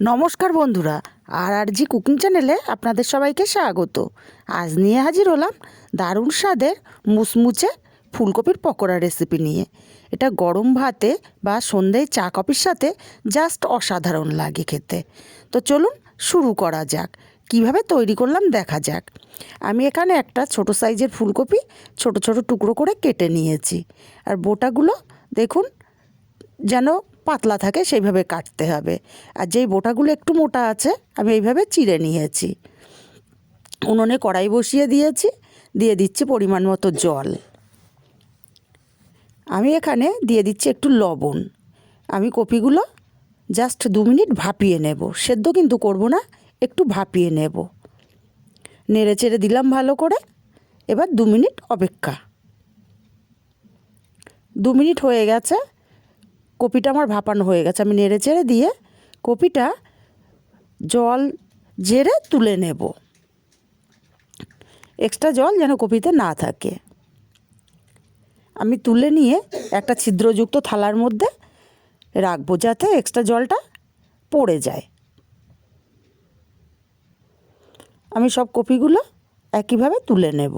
নমস্কার বন্ধুরা আর আর জি কুকিং চ্যানেলে আপনাদের সবাইকে স্বাগত। আজ নিয়ে হাজির হলাম দারুণ স্বাদের মুচমুচে ফুলকপির পকোড়া রেসিপি নিয়ে। এটা গরম ভাতে বা সন্ধ্যায় চা কফির সাথে জাস্ট অসাধারণ লাগে খেতে। তো চলুন শুরু করা যাক। কীভাবে তৈরি করলাম দেখা যাক। আমি এখানে একটা ছোট সাইজের ফুলকপি ছোট ছোট টুকরো করে কেটে নিয়েছি। আর বোটাগুলো দেখুন যেন পাতলা থাকে সেইভাবে কাটতে হবে। আর যেই বোটাগুলো একটু মোটা আছে, আমি এইভাবে চিড়ে নিয়েছি। উনুনে কড়াই বসিয়ে দিয়েছি, দিয়ে দিচ্ছি পরিমাণ মতো জল। আমি এখানে দিয়ে দিচ্ছি একটু লবণ। আমি কপিগুলো জাস্ট দু মিনিট ভাপিয়ে নেব। সেদ্ধ কিন্তু করব না, একটু ভাপিয়ে নেব। নেড়ে চেড়ে দিলাম ভালো করে। এবার দু মিনিট অপেক্ষা। দু মিনিট হয়ে গেছে। কপিটা আমার ভাপানো হয়ে গেছে। আমি নেড়ে চেড়ে দিয়ে কপিটা জল ঝেড়ে তুলে নেব। এক্সট্রা জল যেন কপিতে না থাকে। আমি তুলে নিয়ে একটা ছিদ্রযুক্ত থালার মধ্যে রাখব যাতে এক্সট্রা জলটা পড়ে যায়। আমি সব কপিগুলো একইভাবে তুলে নেব।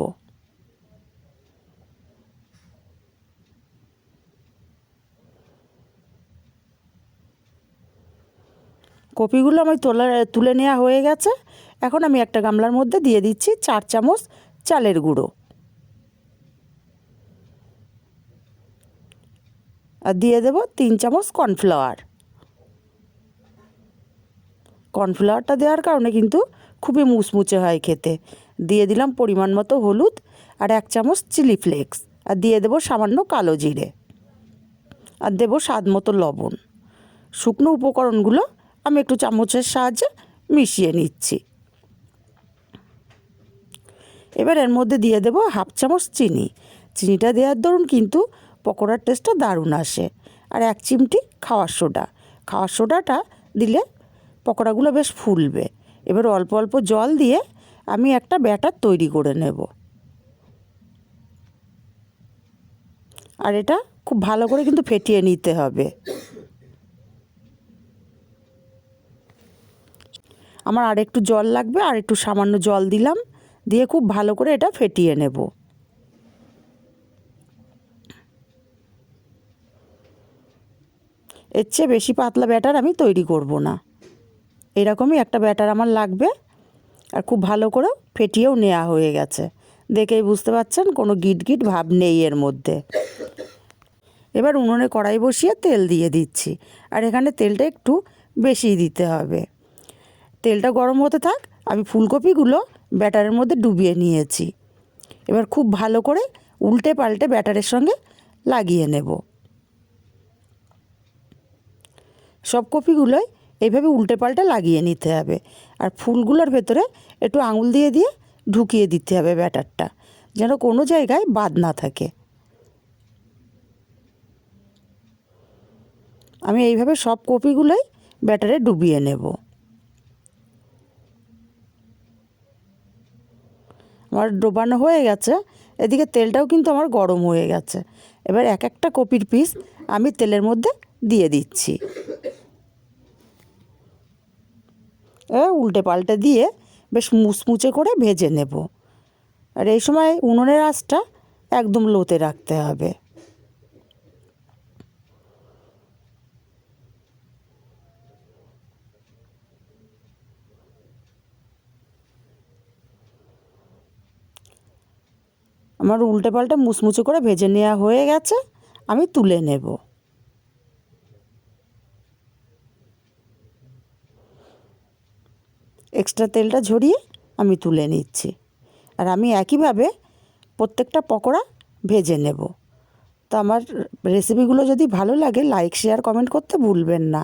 কপিগুলো আমি তোলা, তুলে নেওয়া হয়ে গেছে। এখন আমি একটা গামলার মধ্যে দিয়ে দিচ্ছি চার চামচ চালের গুঁড়ো। আর দিয়ে দেব তিন চামচ কর্নফ্লাওয়ার। কর্নফ্লাওয়ারটা দেওয়ার কারণে কিন্তু খুবই মুচমুচে হয় খেতে। দিয়ে দিলাম পরিমাণ মতো হলুদ আর এক চামচ চিলি ফ্লেক্স। আর দিয়ে দেবো সামান্য কালো জিরে। আর দেবো স্বাদ মতো লবণ। শুকনো উপকরণগুলো আমি একটু চামচের সাহায্যে মিশিয়ে নিচ্ছি। এবার এর মধ্যে দিয়ে দেবো হাফ চামচ চিনি। চিনিটা দেওয়ার দরুন কিন্তু পকোড়ার টেস্টটা দারুণ আসে। আর এক চিমটি খাওয়ার সোডা। খাওয়ার সোডাটা দিলে পকোড়াগুলো বেশ ফুলবে। এবার অল্প অল্প জল দিয়ে আমি একটা ব্যাটার তৈরি করে নেব। আর এটা খুব ভালো করে কিন্তু ফেটিয়ে নিতে হবে। আমার আর একটু জল লাগবে, আর একটু সামান্য জল দিলাম, দিয়ে খুব ভালো করে এটা ফেটিয়ে নেব। এর চেয়ে বেশি পাতলা ব্যাটার আমি তৈরি করব না। এরকমই একটা ব্যাটার আমার লাগবে, আর খুব ভালো করে ফেটিয়েও নেওয়া হয়ে গেছে। দেখেই বুঝতে পারছেন কোনো গিট গিট ভাব নেই এর মধ্যে। এবার উনুনে কড়াই বসিয়ে তেল দিয়ে দিচ্ছি, আর এখানে তেলটা একটু বেশি দিতে হবে। তেলটা গরম হতে থাক, আমি ফুলকপিগুলো ব্যাটারের মধ্যে ডুবিয়ে নিয়েছি। এবার খুব ভালো করে উল্টে পাল্টে ব্যাটারের সঙ্গে লাগিয়ে নেব। সব কপিগুলোই এইভাবে উল্টে পাল্টে লাগিয়ে নিতে হবে। আর ফুলগুলোর ভেতরে একটু আঙুল দিয়ে দিয়ে ঢুকিয়ে দিতে হবে ব্যাটারটা, যেন কোনো জায়গায় বাদ না থাকে। আমি এইভাবে সব কপিগুলোই ব্যাটারে ডুবিয়ে নেব। আমার ডোবানো হয়ে গেছে, এদিকে তেলটাও কিন্তু আমার গরম হয়ে গেছে। এবার এক একটা কপির পিস আমি তেলের মধ্যে দিয়ে দিচ্ছি। এ উল্টে পাল্টে দিয়ে বেশ মুচমুচে করে ভেজে নেব। আর এই সময় উনুনের আঁচটা একদম লোতে রাখতে হবে। আমার উল্টে পাল্টে মুচমুচে করে ভেজে নেওয়া হয়ে গেছে, আমি তুলে নেব। এক্সট্রা তেলটা ঝরিয়ে আমি তুলে নিচ্ছি। আর আমি একইভাবে প্রত্যেকটা পকোড়া ভেজে নেব। তো আমার রেসিপিগুলো যদি ভালো লাগে লাইক শেয়ার কমেন্ট করতে ভুলবেন না।